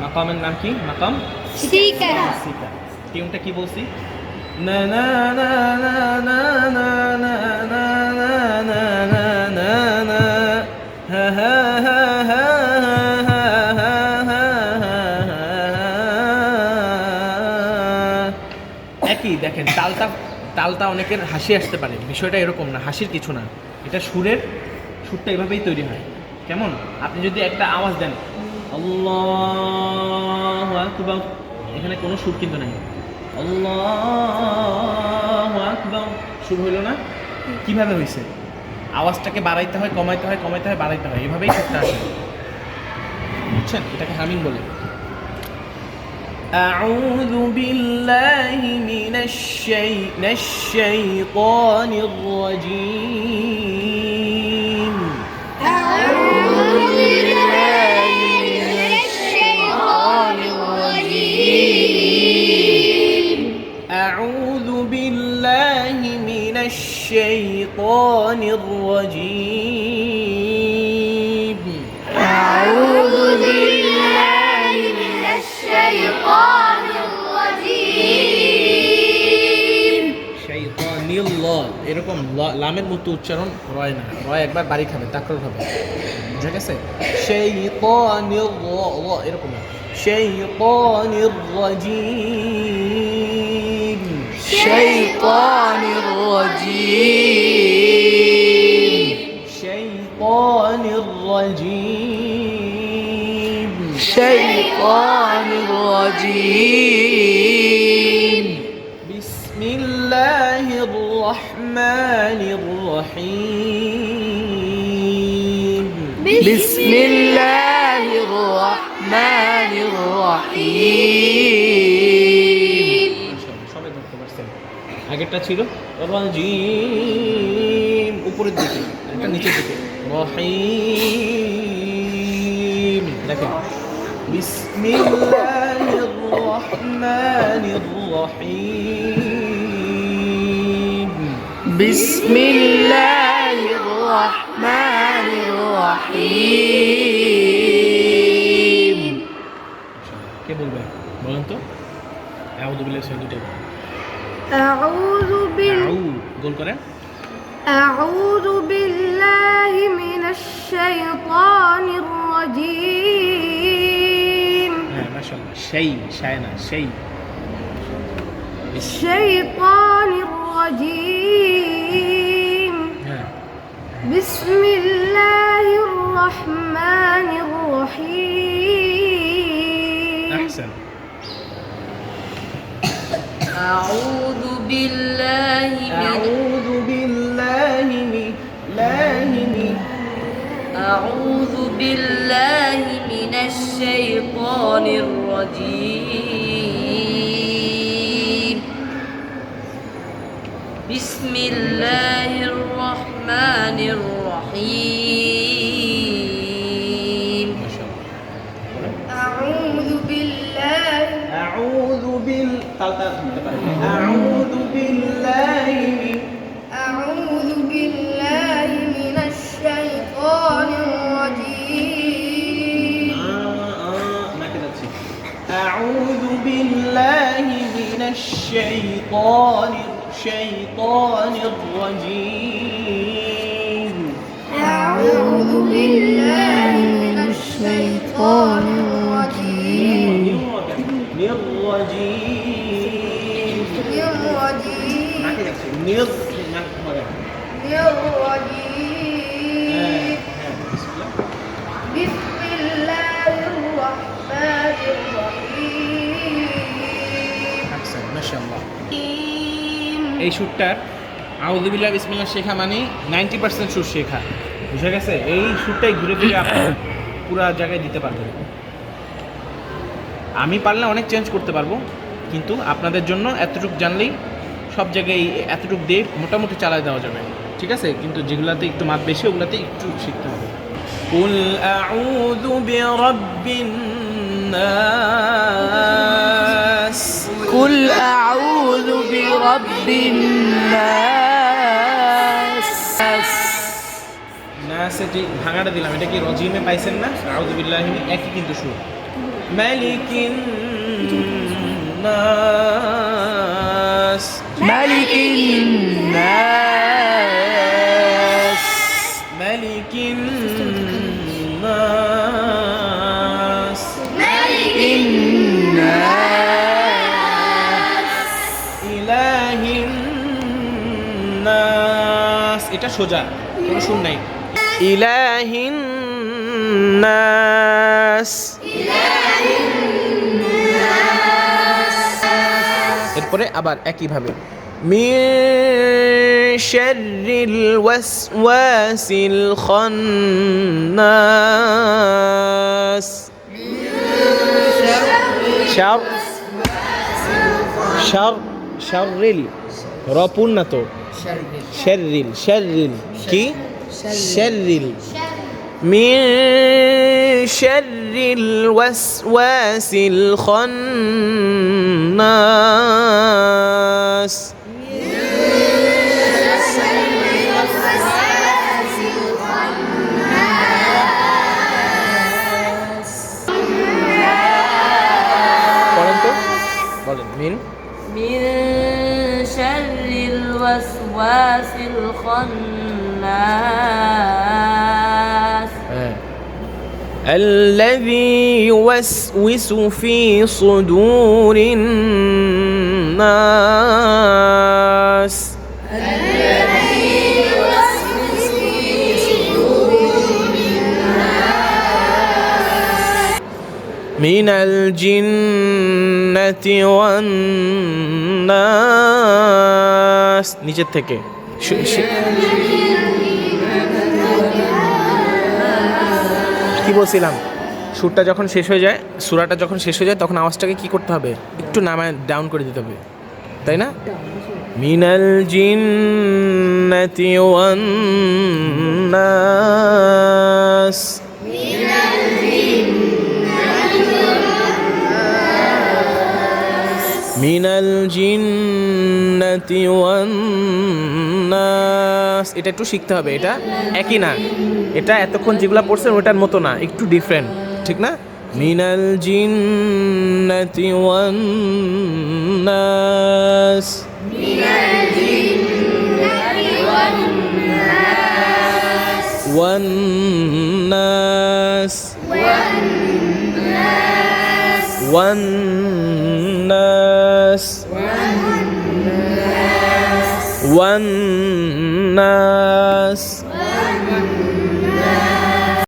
মাকামের নাম কি মাকাম সিকা সিকা টিউনটা কি বলছি না না না না না না না না না না না না না হা হা হা হা হা হা হা হা একই দেখেন তালটা তালটা অনেকের হাসি আসতে পারে বিষয়টা এরকম না হাসির কিছু না এটা সুরের সুরটা এভাবেই তৈরি হয় কেমন আপনি যদি একটা আওয়াজ দেন আল্লাহ আকবার এখানে কোনো সুর কিন্তু নাই আল্লাহ আকবার সুর হইল না কিভাবে হয়েছে আওয়াজটাকে বাড়াইতে হয় কমাইতে হয় কমাইতে হয় বাড়াইতে হয় এভাবেই সুরটা আসে বুঝছেন এটাকে হামিং বলে أعوذ بالله من الشي... من الشيطان الرجيم الشيطان الرجيم أعوذ بالله من الشيطان الرجيم শৈতান ল এরকম ল- লামের মতো উচ্চারণ রয় না রয় একবার বাড়ি খাবে তাকর হবে বুঝা গেছে শৈতান ল ল এরকম না শৈতান রাজিম الشيطان الرجيم. شيطان الرجيم. الشيطان الرجيم. بسم الله الرحمن الرحيم. بسم الله الرحمن الرحيم. আগেরটা ছিল রাজিম উপরের দিকে এটা নিচের দিকে রহিম দেখেন বিসমিল্লাহির রহমানির রহিম بسم الله الرحمن الرحيم কে বলবে বলেন তো আউযু বিল্লাহি সেই দুটো أعوذ بال قول করে أعوذ بالله من الشيطان الرجيم. آه، ما شاء الله. شيء شاينا شيء. الشيطان الرجيم. آه. بسم الله الرحمن الرحيم. أحسن. أعوذ أعوذ بالله من الشيطان الرجيم. بسم الله الرحمن الرحيم. أعوذ بالله. أعوذ بال أعوذ بالله من أعوذ الشيطان الشيطان الرجيم أعوذ بالله من الشيطان الرجيم الرجيم الرجيم ما كده تصير نر ما كده الرجيم এই সুরটার আউযুবিল্লাহ বিসমিল্লাহ শেখা মানে নাইনটি পার্সেন্ট সুর শেখা বুঝা গেছে এই সুরটাই ঘুরে ফিরে আপনি পুরো জায়গায় দিতে পারবেন আমি পারলে অনেক চেঞ্জ করতে পারবো কিন্তু আপনাদের জন্য এতটুকু জানলেই সব জায়গায় এতটুকু দিয়ে মোটামুটি চালায় দেওয়া যাবে ঠিক আছে কিন্তু যেগুলাতে একটু মাপ বেশি ওগুলাতে একটু শিখতে হবে কুল আউযু বিরাব্বিন নাস قل أعوذ برب الناس নাসে যে ভাঙাটা দিলাম। এটা কি রজিমে পাইছেন না? আউদুবিল্লাহ একই কিন্তু সুর। মালিকিন নাস। মালিকিন নাস। এটা সোজা, কোনো শুন নাই। ইলাহিন নাস। এরপরে আবার একইভাবে। ওয়াসওয়াসিল খান্নাস। শার শার, শাররিল রপুন না شرل شرل كي؟ شرل من شر الوسواس الخناس. الوسواس الخناس. الذي يوسوس في صدور الناس. من الجنة والناس নিচের থেকে শু- শু- কি বলছিলাম সুরটা যখন শেষ হয়ে যায় সুরাটা যখন শেষ হয়ে যায় তখন আওয়াজটাকে কি করতে হবে একটু নামায় ডাউন করে দিতে হবে তাই না মিনাল জিন্নাতি ওয়ান নাস মিনাল জিন্নাতি এটা একটু শিখতে হবে, এটা একই না। এটা এতক্ষণ যেগুলো পড়ছেন ওটার মতো না, একটু ডিফারেন্ট ঠিক না? মিনাল জিন্নাতি নাস নাস ওয়ান নাস ওয়ান নাস